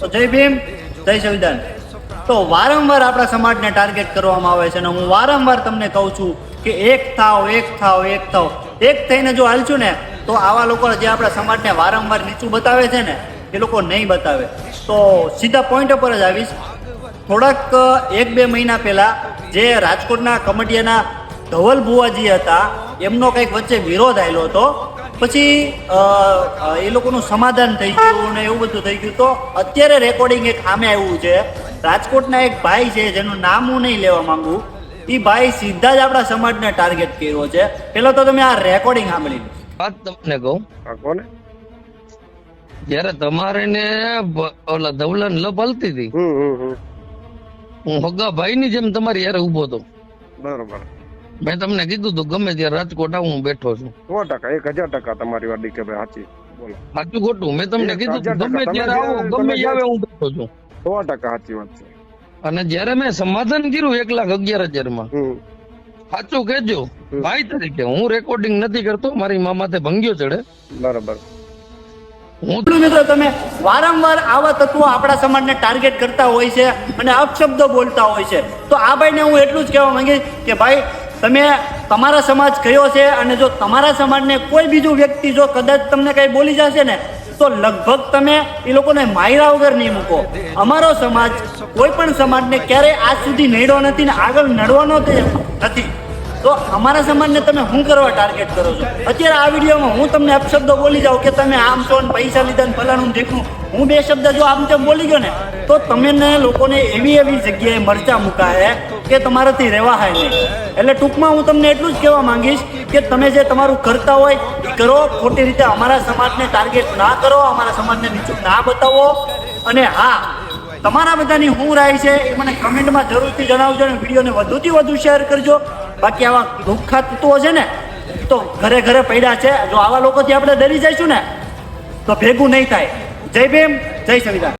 તો જય ભીમ, જય સંવિધાન. તો વારંવાર આપણા સમાજને ટાર્ગેટ કરવામાં આવે છે અને હું વારંવાર તમને કહું છું કે એક થાવ એક થાવ એક થાવ. એક થઈને જો હાલશું ને, તો આવા લોકો જે આપણા સમાજને વારંવાર નીચું બતાવે છે ને, એ લોકો નહીં બતાવે. તો સીધા પોઈન્ટ ઉપર જ આવીશ. થોડાક, એક બે મહિના પહેલા જે રાજકોટના કમટિયાના ધવલ બુવાજી હતા, એમનો કંઈક વચ્ચે વિરોધ આવેલો હતો. પછી એ લોકોનું સમાધાન થઈ ગયું ને એવું બધું થઈ ગયું. તો અત્યારે રેકોર્ડિંગ એક સામે આવ્યું છે. રાજકોટના એક ભાઈ છે જેનું નામ હું નહીં લેવા માંગુ. એ ભાઈ સીધા જ આપણા સમાજને ટાર્ગેટ કર્યો છે. પેલો તો તમે આ રેકોર્ડિંગ સાંભળી લો. વાત તમને કહું? કોને? જયારે તમારે ને ઓલા ધવલન લપ હલતી હતી. હું હગા ભાઈ ની જેમ તમારી યાર ઊભો હતો. બરોબર. મેં તમને કીધું તું ગમે ત્યારે રાજકોટ આવું હું બેઠો છું. સો ટકા એક હજાર ટકા તમારી વાત કે ભાઈ સાચી. બોલો. સાચું ખોટું મેં તમને કીધું ગમે ત્યારે આવો ગમે આવે હું બેઠો છું. સો ટકા સાચી વાત છે. અને જયારે મેં સમાધાન કર્યું એક લાખ અગિયાર હજારમાં સાચું કેજો ભાઈ તરીકે હું રેકોર્ડિંગ નથી કરતો મારી મામાથે ભંગ્યો ચડે. બરાબર. હું મિત્રો તમે વારંવાર આવા તત્વો આપણા સમાજને ટાર્ગેટ કરતા હોય છે અને અપશબ્દો બોલતા હોય છે. તો આ ભાઈને હું એટલું જ કહેવા માંગીશ કે ભાઈ તમે તમારા સમાજ કયો છે અને જો તમારા સમાજને કોઈ બીજું વ્યક્તિ જો કદાચ તમને કંઈ બોલી જશે ને, તો લગભગ તમે એ લોકોને માયરા વગર નહીં મૂકો. અમારો સમાજ કોઈ પણ સમાજને ક્યારેય આજ સુધી નડ્યો નથી ને આગળ નડવાનો તે નથી. તો અમારા સમાજને તમે શું કરવા ટાર્ગેટ કરો છો? અત્યારે આ વિડીયોમાં હું તમને અપશબ્દો બોલી જાઉં કે તમે આમ છો ને પૈસા લીધા ને ફલાણું દેખું હું બે શબ્દ જો આમ તેમ બોલી ગયો ને, તો તમને લોકોને એવી એવી જગ્યાએ મરચા મુકાય કે તમારાથી રહેવાય નહીં એટલે ટૂંકમાં હું તમને એટલું જ કહેવા માંગીશ કે તમે જે તમારું કરતા હોય, એ કરો. ખોટી રીતે અમારા સમાજને ટાર્ગેટ ના કરો, અમારા સમાજને નીચું ના બતાવો. અને હા, તમારા બધાની હું રાય છે, એ મને કમેન્ટમાં જરૂરથી જણાવજો અને વિડીયોને વધુથી વધુ શેર કરજો. બાકી આવા દુઃખા તત્વો છે ને? તો ઘરે ઘરે પડ્યા છે. જો આવા લોકોથી આપણે ડરી જઈશું ને, તો ભેગું નહીં થાય. જય ભીમ, જય સંવિધાન.